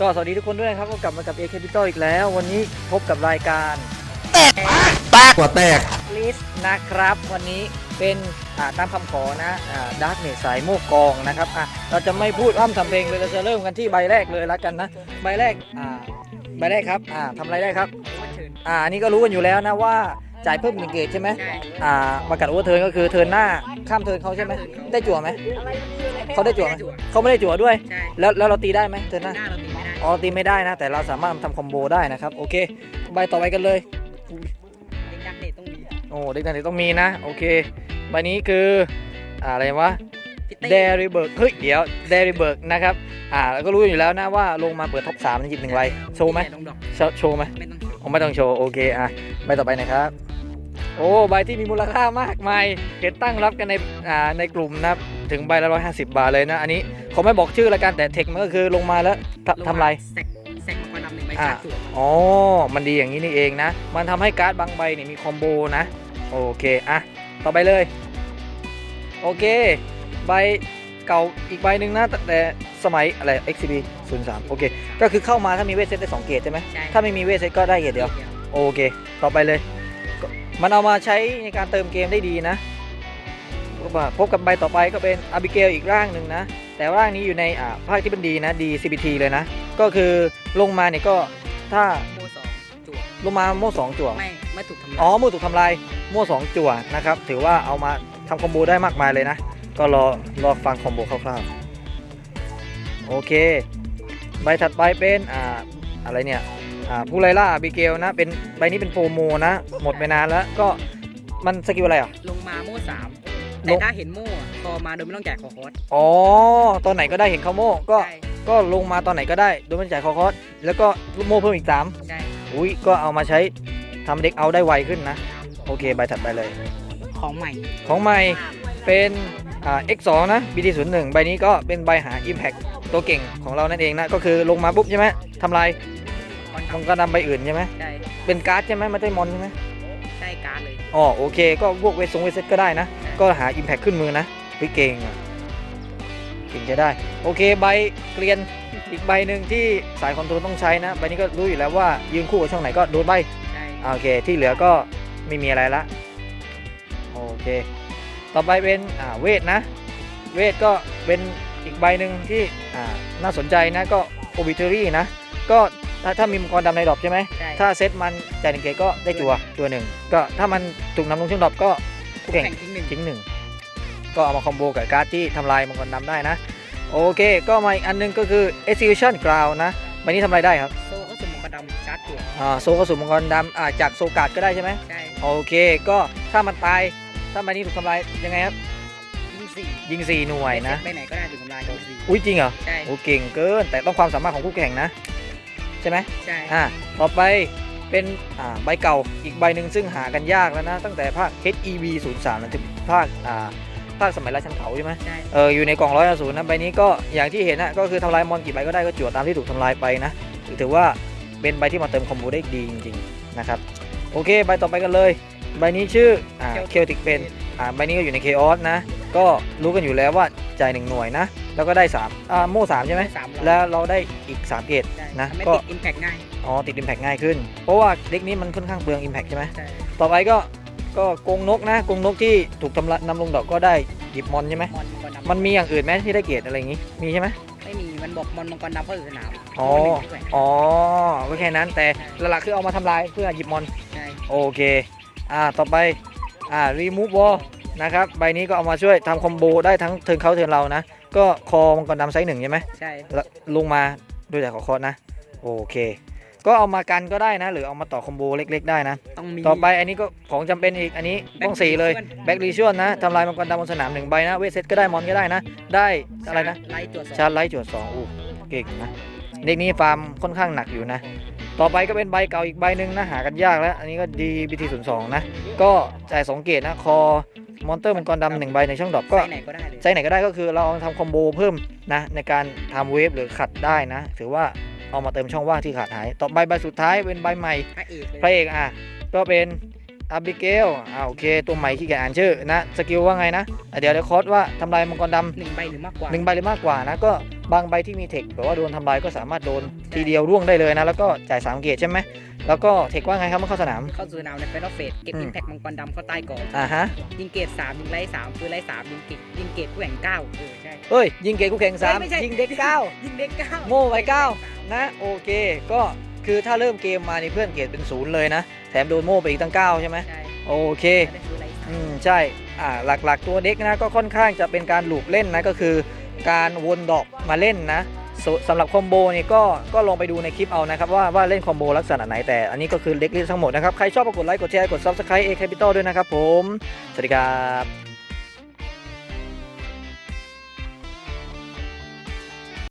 ก็สวัสดีทุกคนด้วยนะครับก็กลับมากับ A Capital อีกแล้ว วันนี้พบกับรายการแตกกว่าแตกลิสนะครับ วันนี้เป็นอ่าตามคำขอนะดาร์กเนสสายโมกกองนะครับอะเราจะไม่พูดอ้อมทำเพลงเลยเราจะเริ่มกันที่ใบแรกเลยละกันนะ ใบแรกอ่าใบแรกครับอ่าทำอะไรได้ครับอ่าอันนี้ก็รู้กันอยู่แล้วนะว่าจ่ายเพิ่มหนึ่งเกตใช่ไหมใช่อ่าประกาศโอเวอร์เทิร์นก็คือเทิร์นหน้าข้ามเทิร์นเขาใช่ไหมได้จั่วไหมเขาได้จั่วไหมเขาไม่ได้จั่วด้วยใช่แล้วแล้วเราตีได้ไหมเทิร์นหน้า หน้าเราตีไม่ได้อ๋อตีไม่ได้นะ แต่เราสามารถทำคอมโบได้นะครับโอเคใบต่อไปกันเลยเด็กดักเดทต้องมีโอ้เด็กนันต้องมีนะโอเคใบนี้คืออะไรวะพิตตี้เดริเบิร์กเฮ้ยเดี๋ยวเดริเบิร์กนะครับอ่าแล้วก็รู้อยู่แล้วนะว่าลงมาเปิดท็อปสามหยิบหนึ่งใบโชว์ไหมลงดอกโชว์โชว์ไหมไม่ต้องโชว์ผมไม่ต้องโชว์โอเคอะใบต่อไปนะครับโอ้ใบที่มีมูลค่ามากมายเห็นตั้งรับกันในอ่าในกลุ่มนะครับถึงใบละร้อยห้าสิบบาทเลยนะอันนี้ เขาไม่บอกชื่อละกันแต่เทคมันก็คือลงมาแล้วทำทำไรแซกแซกมังกรดำหนึ่งใบอ่าชาร์จจั่วอ๋อ มันดีอย่างนี้นี่เองนะ มันทำให้การ์ดบางใบเนี่ยมีคอมโบนะ โอเค อะ ต่อไปเลย โอเค ใบเก่าอีกใบหนึ่งนะแต่แต่สมัยอะไร XCB 03โอเค ก็คือเข้ามาถ้ามีเวทเซตได้2เกรดใช่ไหมใช่ถ้าไม่มีเวทเซตก็ได้เกรดเดียว โอเค ต่อไปเลยก็มันเอามาใช้ในการเติมเกมได้ดีนะพบกับพบกับใบต่อไปก็เป็นอาบิเกลอีกร่างหนึ่งนะ แต่ร่างนี้อยู่ในอ่าภาคที่เป็นดีนะดี CBT เลยนะ ก็คือลงมาเนี่ยก็ถ้าโมสองจั่วลงมาโม่สองจั่ว ไม่ไม่ถูกทำลายอ๋อโม่ถูกทำลายโม่สองจั่วนะครับ ถือว่าเอามาทำคอมโบได้มากมายเลยนะ ก็รอรอฟังคอมโบคร่าวๆ โอเค ใบถัดไปเป็นอ่าอะไรเนี่ยอ่าผู้ไล่ล่าอาบิเกลนะ เป็นใบนี้เป็นโฟโมนะ หมดไปนานแล้วก็มันสกิลอะไรอะ ลงมาโม่สามล แต่งถ้าเห็นโม่อะคอมาโดยไม่ต้องจ่ายคอคอสอ๋อ ตอนไหนก็ได้เห็นเขาโม่ก็ ใช่ก็ลงมาตอนไหนก็ได้ โดยไม่จ่ายคอคอสแล้วก็โม่เพิ่มอีก3ใช่อุ้ย ก็เอามาใช้ทำเด็กเอาได้ไวขึ้นนะ โอเค ใบถัดไปเลย ของใหม่ของใหม่เป็นอ่า X2 นะ BT01 ใบนี้ก็เป็นใบหา Impact ตัวเก่งของเรานั่นเองนะ ก็คือลงมาปุ๊บใช่ไหมทำลายคอนมัทำงกรดำใบอื่นใช่ไหมใช่เป็นการ์ดใช่ไหมไม่ใช่มอนใช่ไหม ใช่การดเลย อ๋อโอเคก็พวกเวทซงเวทเซตก็ได้นะ ก็หา Impact ขึ้นมือนะเฮ้ยเก่งอะเก่งจะได้ โอเคใบเกลียนอีกใบหนึ่งที่สายคอนโทรลต้องใช้นะ ใบนี้ก็รู้อยู่แล้วว่ายืนคู่กับช่องไหนก็โดนใบใช่อ่าโอเค ที่เหลือก็ไม่มีอะไรละโอเค ต่อไปเป็นอ่าเวทนะ เวทก็เป็นอีกใบหนึ่งที่อ่าน่าสนใจนะก็ obituary นะ ก็ถ้าถ้ามีมังกรดำในดรอปใช่ไหม ใช่ ถ้าเซตมันจ่ายหนึ่งเกตก็ได้จัวจัวหนึ่งก็ถ้ามันถูกนำลงช่วงดรอปก็ ผู้แข่งแข่งทิ้งหนึ่งทิ้งหนึ่งก็เอามาคอมโบกับการ์ดที่ทำลายมังกรดำได้นะ โอเค ก็มาอีกอันหนึงก็คือ execution ground นะใบนี้ทำอะไรได้ครับโซ่ก็สุ่มมังกรดำชาร์จจั่วอ่าโซกระสุนมังกรดำอ่าจากโซการ์ดก็ได้ใช่ไหมใช่โอเค ก็ถ้ามันตายถ้ามันนี้ถูกทำลายยังไงครับยิงสี่ยิง4หน่วยนะไปไหนก็ได้ถูกทำลายยิงสี่อุ้ยจริงเหรอใช่โอ้เก่งเกินแต่ต้องความสามารถของคู่แข่งนะ ใช่ไหมใช่อ่าต่อไป เป็นอ่าใบเก่าอีกใบหนึ่งซึ่งหากันยากแล้วนะ ตั้งแต่ภาค HEV 0 3นะถึงภาคอ่าภาคสมัยราชันเขาใช่ไหมใช่เอออยู่ในกล่องร้อยศูนย์นะใบนี้ก็อย่างที่เห็นนะก็คือทำลายมอนกี่ใบก็ได้ก็จั่วตามที่ถูกทำลายไปนะถือว่าเป็นใบที่มาเติมคอมโบได้ดีจริงๆนะครับโอเคใบต่อไปกันเลย ใบนี้ชื่ออ่าเคลติกเป็นอ่าใบนี้ก็อยู่ใน Chaos นะ ก็รู้กันอยู่แล้วว่าจ่ายหนึ่งหน่วยนะ แล้วก็ได้3อ่าโม่3ใช่ไหม สามร้อยแล้วเราได้อีก 3 เกตใช่นะ ทำให้ก็ ติดอิมแพกง่ายอ๋อ ติด Impact ง่ายขึ้น เพราะว่าเด็กนี้มันค่อนข้างเปลือง Impact ใช่ไหม ใช่ต่อไปก็ ก็กรงนกนะ กรงนกที่ถูกทำละนำลงดอกก็ได้หยิบมอนใช่ไหม มอนมังกรดำมันมีอย่างอื่นไหมที่ได้เกตอะไรอย่างงี้ มีใช่ไหม ไม่มีมันบอกมอนมังกรดำเข้าสู่สนามอ๋อ มันหนึ่งด้วยอ๋อก็แค่นั้น แต่หลักๆคือเอามาทำลายเพื่อหยิบมอน ใช่โอเค อ่า ต่อไป อ่า remove wall นะครับ ใบนี้ก็เอามาช่วยทำคอมโบได้ทั้งเทิร์นเขาเทิร์นเรานะ ก็คอมังกรดำไซส์หนึ่งใช่ไหมใช่ แล้วลงมาด้วยจากขอคอร์สนะ โอเค ก็เอามากันก็ได้นะ หรือเอามาต่อคอมโบเล็ก ๆ ได้นะ ต้องมี ต่อไปอันนี้ก็ของจำเป็นอีกอันนี้ต้องสีเลยแบ็กรีชวลนะทำลายมังกรดำบนสนามหนึ่งใบนะ เวทเซตก็ได้มอนก็ได้นะ ได้อะไรนะ ไล่ตัวสองชาร์จไลท์จวดสองอู้เก่งนะเด็กนี้ฟาร์มค่อนข้างหนักอยู่นะ ต่อไปก็เป็นใบเก่าอีกใบหนึ่งนะหากันยากแล้ว อันนี้ก็ DBT 0 2นะ ก็จ่ายสองเกตนะ คอ มอนเตอร์มังกรดำหนึ่งใบในช่องดรอปก็ใส่ไหนก็ได้เลยใช้ไหนก็ได้ก็คือเราเอามาทำคอมโบเพิ่มนะในการทำเวฟหรือขัดได้นะ ถือว่าเอามาเติมช่องว่างที่ขาดหาย ต่อใบใบสุดท้ายเป็นใบใหม่พระเอกเลยพระเอกอะก็เป็นอาบิเกลอ่าโอเค ตัวใหม่ที่แกอ่านชื่อนะสกิลว่าไงนะอะเดี๋ยวเดี๋ยวคอร์สว่าทำลายมังกรดำ หนึ่งใบหรือมากกว่าหนึ่งใบหรือมากกว่านะก็บางใบที่มีเทคแบบว่าโดนทำลายก็สามารถโดนทีเดียวร่วงได้เลยนะ แล้วก็จ่าย3เกตใช่ไหม แล้วก็เทคว่าไงครับเมื่อเข้าสนาม เข้าสู่สนามในเฟนอฟเฟสเก็บอืม อิมแพคมังกรดำเข้าใต้ก่อนอ่าฮะ ยิงเกตสามยิงไล่สามปืนไล่สามยิงเกตยิงเกตผู้แข่งเก้าเออใช่เอ้ย ยิงเกตคู่แข่งสามไม่ใช่ ยิงเด็กเก้า ยิงเด็กเก้าโง่ไว้เก้า นะโอเค ก็คือถ้าเริ่มเกมมานี่เพื่อนเกรดเป็นศูนย์เลยนะ แถมโดนโม่ไปอีกตั้ง 9 ใช่ไหมใช่โอเค ไม่ได้ซื้อไล่สามอืมใช่ อ่า หลักๆตัวเด็กนะก็ค่อนข้างจะเป็นการลูปเล่นนะ ก็คือการวนดอกมาเล่นนะ สำหรับคอมโบนี่ก็ก็ลองไปดูในคลิปเอานะครับว่าว่าเล่นคอมโบลักษณะไหนแต่อันนี้ก็คือเล็กลิสต์ทั้งหมดนะครับ ใครชอบก็กดไลค์กดแชร์กด Subscribe A Capital ด้วยนะครับผม สวัสดีครับ